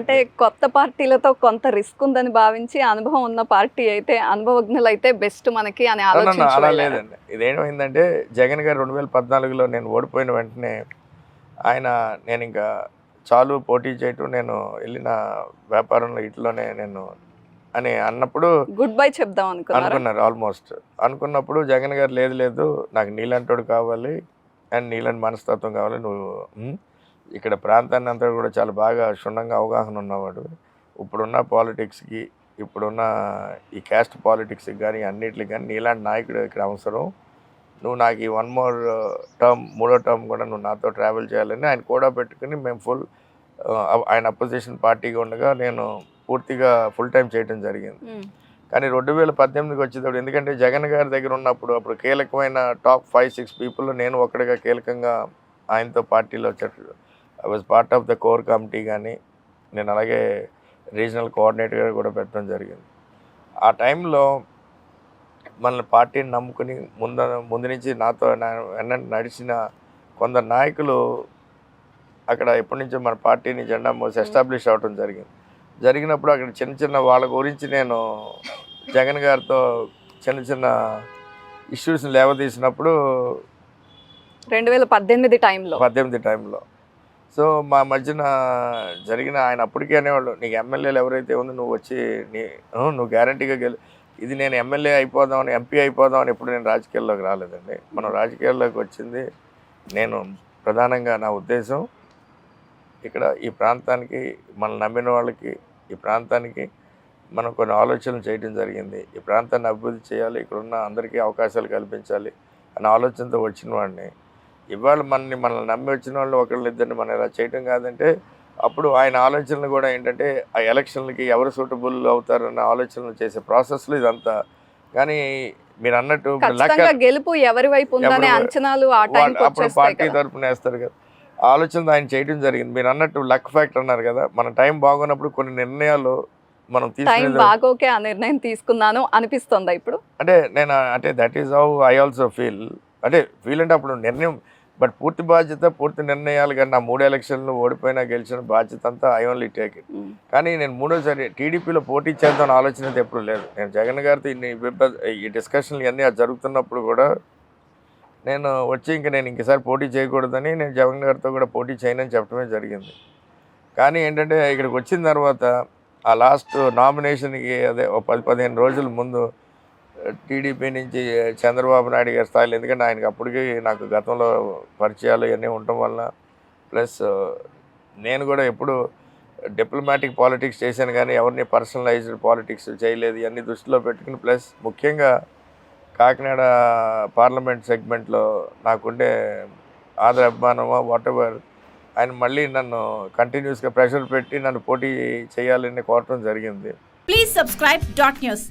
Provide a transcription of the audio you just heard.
అంటే కొత్త పార్టీలతో కొంత రిస్క్ ఉందని భావించి అనుభవం ఉన్న పార్టీ అయితే అనుభవజ్ఞులు అయితే బెస్ట్ మనకి అని ఆలోచించి అలా. లేదండి. ఇదేమైందంటే జగన్ గారు రెండు వేల పద్నాలుగులో నేను ఓడిపోయిన వెంటనే ఆయన నేను ఇంకా చాలు పోటీ చేయటం నేను వెళ్ళిన వ్యాపారంలో ఇట్లోనే నేను అని అన్నప్పుడు గుడ్ బై చెప్దాం అనుకున్నారు? అనుకున్నారు ఆల్మోస్ట్ అనుకున్నప్పుడు జగన్ గారు లేదు లేదు నాకు నీలంటోడు కావాలి అండ్ నీలాంటి మనస్తత్వం కావాలి నువ్వు ఇక్కడ ప్రాంతాన్ని అంతా కూడా చాలా బాగా క్షుణ్ణంగా అవగాహన ఉన్నవాడు. ఇప్పుడున్న పాలిటిక్స్కి ఇప్పుడున్న ఈ క్యాస్ట్ పాలిటిక్స్కి కానీ అన్నిటికి కానీ నీలాంటి నాయకుడు ఇక్కడ అవసరం. నువ్వు నాకు ఈ వన్ మోర్ టర్మ్ మూడో టర్మ్ కూడా నువ్వు నాతో ట్రావెల్ చేయాలని ఆయన కూడా పెట్టుకుని మేము ఫుల్ ఆయన అపోజిషన్ పార్టీగా ఉండగా నేను పూర్తిగా ఫుల్ టైం చేయడం జరిగింది. కానీ రెండు వేల పద్దెనిమిదికి వచ్చేటప్పుడు ఎందుకంటే జగన్ గారి దగ్గర ఉన్నప్పుడు అప్పుడు కీలకమైన టాప్ ఫైవ్ సిక్స్ పీపుల్లో నేను ఒక్కడిగా కీలకంగా ఆయనతో పార్టీలో I was part of the core committee కానీ నేను అలాగే రీజనల్ కోఆర్డినేటర్గా కూడా పెట్టడం జరిగింది. ఆ టైంలో మన పార్టీని నమ్ముకుని ముందు ముందు నుంచి నాతో నడిచిన కొందరు నాయకులు అక్కడ ఎప్పటి నుంచో మన పార్టీని జెండా మోసి ఎస్టాబ్లిష్ అవ్వడం జరిగింది. జరిగినప్పుడు అక్కడ చిన్న చిన్న వాళ్ళ గురించి నేను జగన్ గారితో చిన్న చిన్న ఇష్యూస్ని లేవదీసినప్పుడు రెండు వేల పద్దెనిమిది టైంలో. పద్దెనిమిది టైంలో. సో మా మధ్యన జరిగిన ఆయన అప్పటికే అనేవాళ్ళు నీకు ఎమ్మెల్యేలు ఎవరైతే ఉందో నువ్వు వచ్చి నీ నువ్వు గ్యారంటీగా గెలు ఇది నేను ఎమ్మెల్యే అయిపోదామని ఎంపీ అయిపోదామని ఎప్పుడు నేను రాజకీయాల్లోకి రాలేదండి. మనం రాజకీయాల్లోకి వచ్చింది నేను ప్రధానంగా నా ఉద్దేశం ఇక్కడ ఈ ప్రాంతానికి మనం నమ్మిన వాళ్ళకి ఈ ప్రాంతానికి మనం కొన్ని ఆలోచనలు చేయడం జరిగింది. ఈ ప్రాంతాన్ని అభివృద్ధి చేయాలి ఇక్కడ ఉన్న అందరికీ అవకాశాలు కల్పించాలి అనే ఆలోచనతో వచ్చిన వాడిని. ఇవాళ మనని మనల్ని నమ్మి వచ్చిన వాళ్ళు ఒకళ్ళు ఇద్దరిని మనం ఇలా చేయటం కాదంటే అప్పుడు ఆయన ఆలోచనలు కూడా ఏంటంటే ఆ ఎలక్షన్లకి ఎవరు సూటబుల్ అవుతారన్న ఆలోచనలు చేసే ప్రాసెస్లో ఇదంతా. కానీ మీరు అన్నట్టు గెలుపు ఎవరి వైపు ఉందనే అంచనాలు అప్పుడు పార్టీ తరపున వేస్తారు కదా. ఆలోచన ఆయన చేయడం జరిగింది. మీరు అన్నట్టు లక్ ఫ్యాక్టర్ అన్నారు కదా. మన టైం బాగున్నప్పుడు కొన్ని నిర్ణయాలు మనం టైం బాగోకే ఆ నిర్ణయం తీసుకున్నాను అనిపిస్తుందా ఇప్పుడు? అంటే నేను అంటే that is how I also feel అంటే ఫీల్ అంటే అప్పుడు నిర్ణయం బట్ పూర్తి బాధ్యత పూర్తి నిర్ణయాలు కానీ నా మూడు ఎలక్షన్లు ఓడిపోయినా గెలిచిన బాధ్యత అంతా ఐ ఓన్లీ టేక్ ఇట్. కానీ నేను మూడోసారి టీడీపీలో పోటీ చేద్దాం ఆలోచన అయితే ఎప్పుడు లేదు. నేను జగన్ గారితో ఇన్ని ఈ డిస్కషన్లు ఇవన్నీ జరుగుతున్నప్పుడు కూడా నేను వచ్చి ఇంక నేను ఇంకసారి పోటీ చేయకూడదని నేను జగన్ గారితో కూడా పోటీ చేయనని చెప్పడమే జరిగింది. కానీ ఏంటంటే ఇక్కడికి వచ్చిన తర్వాత ఆ లాస్ట్ నామినేషన్కి అదే ఒక పది పదిహేను రోజుల ముందు టీడీపీ నుంచి చంద్రబాబు నాయుడు గారి స్థాయిలో ఎందుకంటే ఆయనకి అప్పటికి నాకు గతంలో పరిచయాలు ఇవన్నీ ఉండటం వలన ప్లస్ నేను కూడా ఎప్పుడు డిప్లొమాటిక్ పాలిటిక్స్ చేశాను కానీ ఎవరిని పర్సనలైజ్డ్ పాలిటిక్స్ చేయలేదు ఇవన్నీ దృష్టిలో పెట్టుకుని ప్లస్ ముఖ్యంగా కాకినాడ పార్లమెంట్ సెగ్మెంట్లో నాకుండే ఆదర అభిమానమా వాటెవర్ ఆయన మళ్ళీ నన్ను కంటిన్యూస్గా ప్రెషర్ పెట్టి నన్ను పోటీ చేయాలని కోరటం జరిగింది. Please subscribe dot news